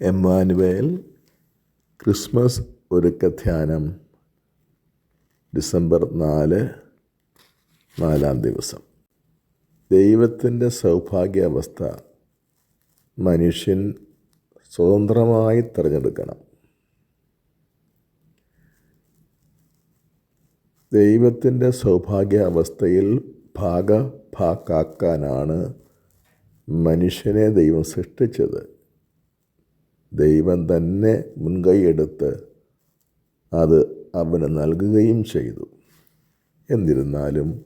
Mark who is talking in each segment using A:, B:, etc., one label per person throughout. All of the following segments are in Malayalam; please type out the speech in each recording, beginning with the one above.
A: എമ്മാനുവേൽ ക്രിസ്മസ് ഒരുക്കധ്യാനം ഡിസംബർ നാല് നാലാം ദിവസം. ദൈവത്തിന്റെ സൗഭാഗ്യാവസ്ഥ മനുഷ്യൻ സ്വതന്ത്രമായി തിരഞ്ഞെടുക്കണം. ദൈവത്തിന്റെ സൗഭാഗ്യാവസ്ഥയിൽ ഭാഗഭാക്കാക്കാനാണ് മനുഷ്യനെ ദൈവം സൃഷ്ടിച്ചത്. ദൈവം തന്നെ മുൻകൈയെടുത്ത് അത് അവന് നൽകുകയും ചെയ്തു. എന്നിരുന്നാലും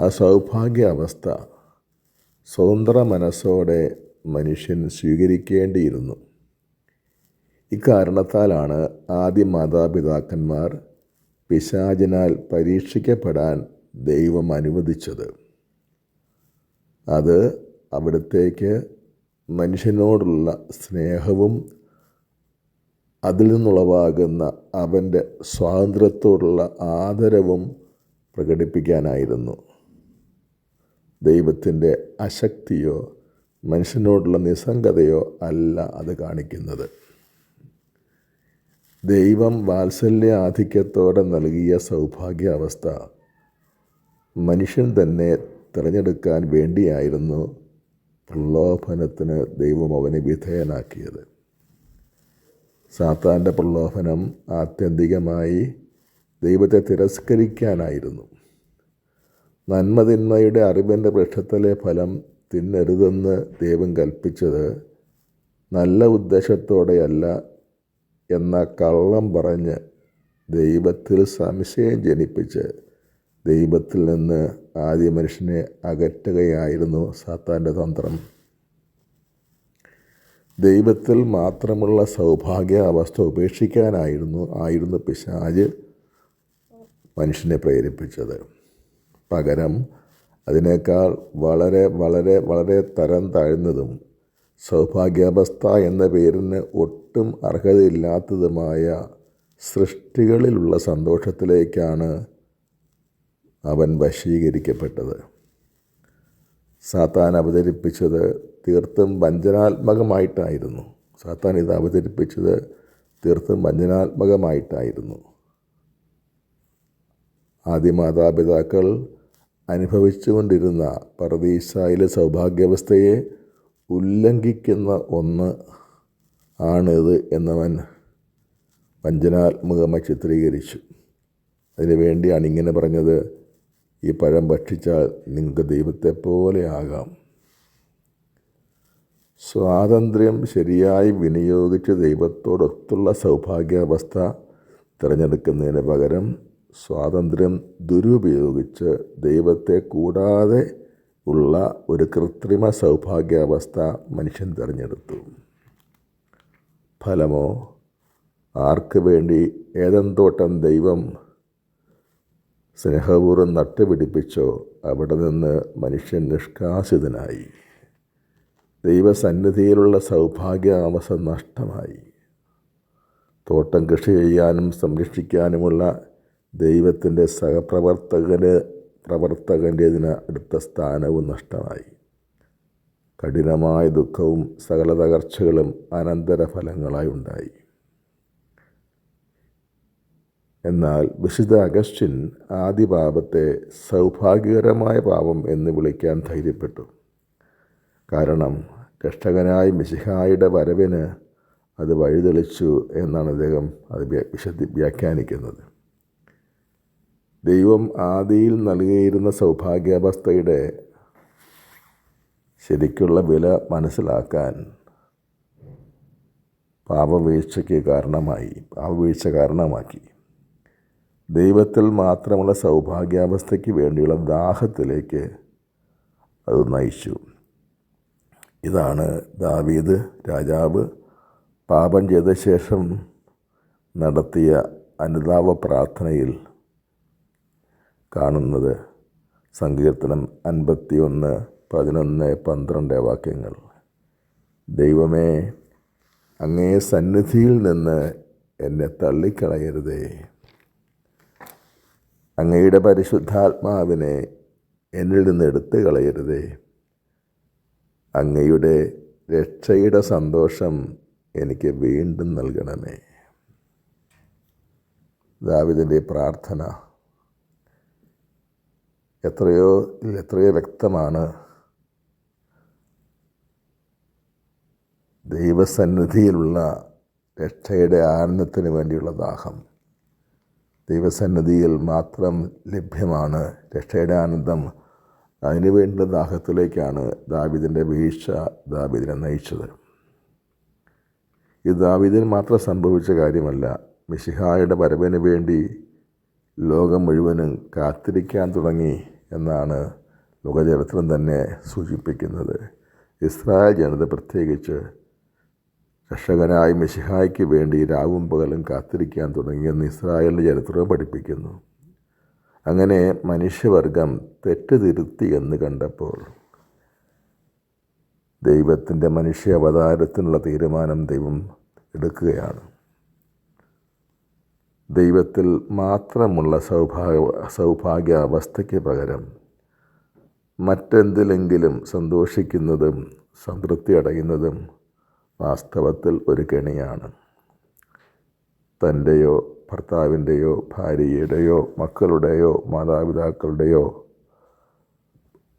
A: ആ സൗഭാഗ്യാവസ്ഥ സ്വതന്ത്ര മനസ്സോടെ മനുഷ്യൻ സ്വീകരിക്കേണ്ടിയിരുന്നു. ഇക്കാരണത്താലാണ് ആദ്യ മാതാപിതാക്കന്മാർ പിശാചിനാൽ പരീക്ഷിക്കപ്പെടാൻ ദൈവം അനുവദിച്ചത്. അത് അവിടത്തേക്ക് മനുഷ്യനോടുള്ള സ്നേഹവും അതിൽ നിന്നുളവാകുന്ന അവന്റെ സ്വാതന്ത്ര്യത്തോടുള്ള ആദരവും പ്രകടിപ്പിക്കാനായിരുന്നു. ദൈവത്തിന്റെ അശക്തിയോ മനുഷ്യനോടുള്ള നിസ്സംഗതയോ അല്ല അത് കാണിക്കുന്നത്. ദൈവം വാത്സല്യ ആധിക്യത്തോടെ നൽകിയ സൗഭാഗ്യാവസ്ഥ മനുഷ്യൻ തന്നെ തിരഞ്ഞെടുക്കാൻ വേണ്ടിയായിരുന്നു പ്രലോഭനത്തിന് ദൈവം അവനെ വിധേയനാക്കിയത്. സാത്താന്റെ പ്രലോഭനം ആത്യന്തികമായി ദൈവത്തെ തിരസ്കരിക്കാനായിരുന്നു. നന്മതിന്മയുടെ അറിവിന്റെ വൃക്ഷത്തിലെ ഫലം തിന്നരുതെന്ന് ദൈവം കൽപ്പിച്ചത് നല്ല ഉദ്ദേശത്തോടെയല്ല എന്ന കള്ളം പറഞ്ഞ് ദൈവത്തിൽ സംശയം ജനിപ്പിച്ച് ദൈവത്തിൽ നിന്ന് ആദ്യ മനുഷ്യനെ അകറ്റുകയായിരുന്നു സാത്താന്റെ തന്ത്രം. ദൈവത്തിൽ മാത്രമുള്ള സൗഭാഗ്യ അവസ്ഥ ഉപേക്ഷിക്കാനായിരുന്നു ആയിരുന്നു പിശാജ് മനുഷ്യനെ പ്രേരിപ്പിച്ചത്. പകരം അതിനേക്കാൾ വളരെ വളരെ വളരെ തരം താഴ്ന്നതും സൗഭാഗ്യാവസ്ഥ എന്ന പേരിന് ഒട്ടും അർഹതയില്ലാത്തതുമായ സൃഷ്ടികളിലുള്ള സന്തോഷത്തിലേക്കാണ് അവൻ വശീകരിക്കപ്പെട്ടത്. സാത്താൻ അവതരിപ്പിച്ചത് തീർത്തും വഞ്ചനാത്മകമായിട്ടായിരുന്നു. സാത്താൻ ഇത് അവതരിപ്പിച്ചത് തീർത്തും വഞ്ചനാത്മകമായിട്ടായിരുന്നു. ആദ്യ മാതാപിതാക്കൾ അനുഭവിച്ചുകൊണ്ടിരുന്ന പർദീസായിലെ സൗഭാഗ്യാവസ്ഥയെ ഉല്ലംഘിക്കുന്ന ഒന്ന് ആണിത് എന്നവൻ വഞ്ചനാത്മകമായി ചിത്രീകരിച്ചു. അതിനു വേണ്ടിയാണ് ഇങ്ങനെ പറഞ്ഞത്. ഈ പഴം ഭക്ഷിച്ചാൽ നിങ്ങൾക്ക് ദൈവത്തെ പോലെ ആകാം. സ്വാതന്ത്ര്യം ശരിയായി വിനിയോഗിച്ച് ദൈവത്തോടൊത്തുള്ള സൗഭാഗ്യാവസ്ഥ തിരഞ്ഞെടുക്കുന്നതിന് പകരം സ്വാതന്ത്ര്യം ദുരുപയോഗിച്ച് ദൈവത്തെ കൂടാതെ ഉള്ള ഒരു കൃത്രിമ സൗഭാഗ്യാവസ്ഥ മനുഷ്യൻ തിരഞ്ഞെടുത്തു. ഫലമോ? ആർക്ക് വേണ്ടി ഏതെന്തോട്ടം ദൈവം സ്നേഹപൂർവം നട്ടുപിടിപ്പിച്ചോ അവിടെ നിന്ന് മനുഷ്യൻ നിഷ്കാസിതനായി. ദൈവസന്നിധിയിലുള്ള സൗഭാഗ്യാവസ്ഥ നഷ്ടമായി. തോട്ടം കൃഷി ചെയ്യാനും സംരക്ഷിക്കാനുമുള്ള ദൈവത്തിന്റെ സഹപ്രവർത്തകന് പ്രവർത്തകന്റെതിന് അടുത്ത സ്ഥാനവും നഷ്ടമായി. കഠിനമായ ദുഃഖവും സകല തകർച്ചകളും അനന്തരഫലങ്ങളായി ഉണ്ടായി. എന്നാൽ വിശുദ്ധ അഗസ്റ്റിൻ ആദ്യ പാപത്തെ സൗഭാഗ്യകരമായ പാപം എന്ന് വിളിക്കാൻ ധൈര്യപ്പെട്ടു. കാരണം രക്ഷകനായ മിശിഹായുടെ വരവിന് അത് വഴിതെളിച്ചു എന്നാണ് അദ്ദേഹം അത് വിശദി വ്യാഖ്യാനിക്കുന്നത്. ദൈവം ആദിയിൽ നൽകിയിരുന്ന സൗഭാഗ്യാവസ്ഥയുടെ ശരിക്കുള്ള വില മനസ്സിലാക്കാൻ പാപവീഴ്ചയ്ക്ക് കാരണമായി പാപവീഴ്ച കാരണമാക്കി. ദൈവത്തിൽ മാത്രമുള്ള സൗഭാഗ്യാവസ്ഥയ്ക്ക് വേണ്ടിയുള്ള ദാഹത്തിലേക്ക് അത് നയിച്ചു. ഇതാണ് ദാവീദ് രാജാവ് പാപം ചെയ്ത ശേഷം നടത്തിയ അനുതാപ പ്രാർത്ഥനയിൽ കാണുന്നത്. സങ്കീർത്തനം അൻപത്തി ഒന്ന് പതിനൊന്ന് പന്ത്രണ്ട് വാക്യങ്ങൾ. ദൈവമേ അങ്ങേ സന്നിധിയിൽ നിന്ന് എന്നെ തള്ളിക്കളയരുതേ. അങ്ങയുടെ പരിശുദ്ധാത്മാവിനെ എന്നിൽ നിന്ന് എടുത്തു കളയരുതേ. അങ്ങയുടെ രക്ഷയുടെ സന്തോഷം എനിക്ക് വീണ്ടും നൽകണമേ. ദാവിദിന്റെ പ്രാർത്ഥന എത്രയോ എത്രയോ വ്യക്തമാണ്. ദൈവസന്നിധിയിലുള്ള രക്ഷയുടെ ആനന്ദത്തിന് വേണ്ടിയുള്ള ദാഹം. ദൈവസന്നിധിയിൽ മാത്രം ലഭ്യമാണ്. രക്ഷയുടെ ആനന്ദം അതിനു ദാഹത്തിലേക്കാണ് ദാവിദിന്റെ വീഴ്ച ദാവിദിനെ നയിച്ചത്. ഇത് ദാവിദിന് മാത്രം സംഭവിച്ച കാര്യമല്ല. മിശിഹായുടെ വരവിന് വേണ്ടി ലോകം മുഴുവനും കാത്തിരിക്കാൻ തുടങ്ങി എന്നാണ് ലോകചരിത്രം തന്നെ സൂചിപ്പിക്കുന്നത്. ഇസ്രായേൽ ജനത പ്രത്യേകിച്ച് രക്ഷകനായ മിശിഹായ്ക്ക് വേണ്ടി രാവും പകലും കാത്തിരിക്കാൻ തുടങ്ങിയെന്ന് ഇസ്രായേലിന്റെ ചരിത്രം പഠിപ്പിക്കുന്നു. അങ്ങനെ മനുഷ്യവർഗം തെറ്റുതിരുത്തി എന്ന് കണ്ടപ്പോൾ ദൈവത്തിന്റെ മനുഷ്യ അവതാരത്തിനുള്ള തീരുമാനം ദൈവം എടുക്കുകയാണ്. ദൈവത്തിൽ മാത്രമുള്ള സൗഭാഗ്യ സൗഭാഗ്യ അവസ്ഥയ്ക്ക് പകരം മറ്റെന്തിലെങ്കിലും സന്തോഷിക്കുന്നതും സംതൃപ്തി അടയുന്നതും വാസ്തവത്തിൽ ഒരു കെണിയാണ്. തന്റെയോ ഭർത്താവിന്റെയോ ഭാര്യയുടെയോ മക്കളുടെയോ മാതാപിതാക്കളുടെയോ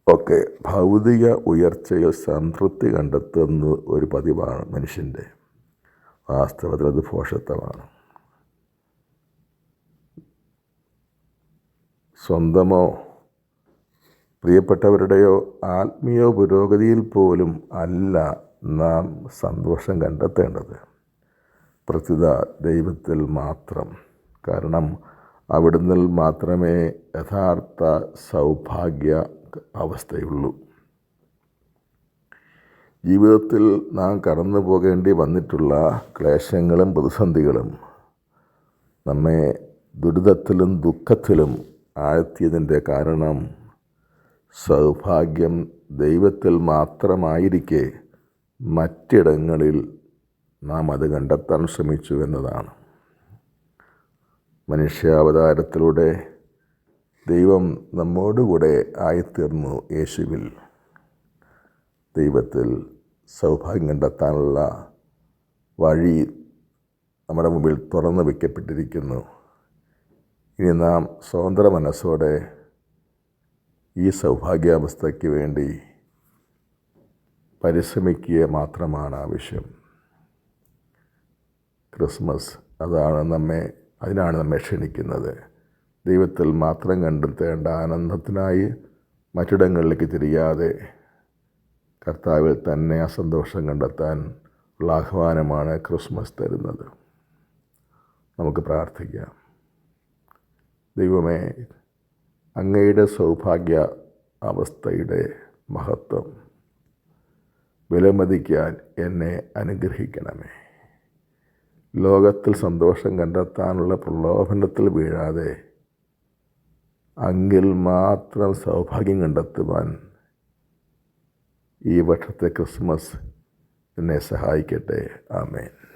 A: ഒക്കെ ഭൗതിക ഉയർച്ചയിൽ സംതൃപ്തി കണ്ടെത്തുന്ന ഒരു പതിവാണ് മനുഷ്യന്റെ. വാസ്തവത്തിൽ അത് ഭോഷത്വമാണ് സ്വന്തമോ പ്രിയപ്പെട്ടവരുടെയോ ആത്മീയ പുരോഗതിയിൽ പോലും അല്ല നാം സന്തോഷം കണ്ടെത്തേണ്ടത് പ്രസ്തുത ദൈവത്തിൽ മാത്രം. കാരണം അവിടുന്ന് മാത്രമേ യഥാർത്ഥ സൗഭാഗ്യ അവസ്ഥയുള്ളൂ. ജീവിതത്തിൽ നാം കടന്നു പോകേണ്ടി വന്നിട്ടുള്ള ക്ലേശങ്ങളും പ്രതിസന്ധികളും നമ്മെ ദുരിതത്തിലും ദുഃഖത്തിലും ആഴ്ത്തിയതിന്റെ കാരണം സൗഭാഗ്യം ദൈവത്തിൽ മാത്രമായിരിക്കെ മറ്റിടങ്ങളിൽ നാം അത് കണ്ടെത്താൻ ശ്രമിച്ചു എന്നതാണ്. മനുഷ്യാവതാരത്തിലൂടെ ദൈവം നമ്മോടുകൂടെ ആയിത്തീർന്നു യേശുവിൽ. ദൈവത്തിൽ സൗഭാഗ്യം കണ്ടെത്താനുള്ള വഴി നമ്മുടെ മുമ്പിൽ തുറന്നു വയ്ക്കപ്പെട്ടിരിക്കുന്നു ഇനി നാം സ്വതന്ത്ര മനസ്സോടെ ഈ സൗഭാഗ്യാവസ്ഥയ്ക്ക് വേണ്ടി പരിശ്രമിക്കുക മാത്രമാണ് ആവശ്യം ക്രിസ്മസ് അതാണ് നമ്മെ അതിനാണ് നമ്മെ ക്ഷണിക്കുന്നത്. ദൈവത്തിൽ മാത്രം കണ്ടെത്തേണ്ട ആനന്ദത്തിനായി മറ്റിടങ്ങളിലേക്ക് തിരിയാതെ കർത്താവിൽ തന്നെ ആ സന്തോഷം കണ്ടെത്താൻ ഉള്ള ആഹ്വാനമാണ് ക്രിസ്മസ് തരുന്നത്. നമുക്ക് പ്രാർത്ഥിക്കാം. ദൈവമേ അങ്ങയുടെ സൗഭാഗ്യ അവസ്ഥയുടെ മഹത്വം വിലമതിക്കാൻ എന്നെ അനുഗ്രഹിക്കണമേ. ലോകത്തിൽ സന്തോഷം കണ്ടെത്താനുള്ള പ്രലോഭനത്തിൽ വീഴാതെ അങ്ങിൽ മാത്രം സൗഭാഗ്യം കണ്ടെത്തുവാൻ ഈ വർഷത്തെ ക്രിസ്മസ് എന്നെ സഹായിക്കട്ടെ. ആമേൻ.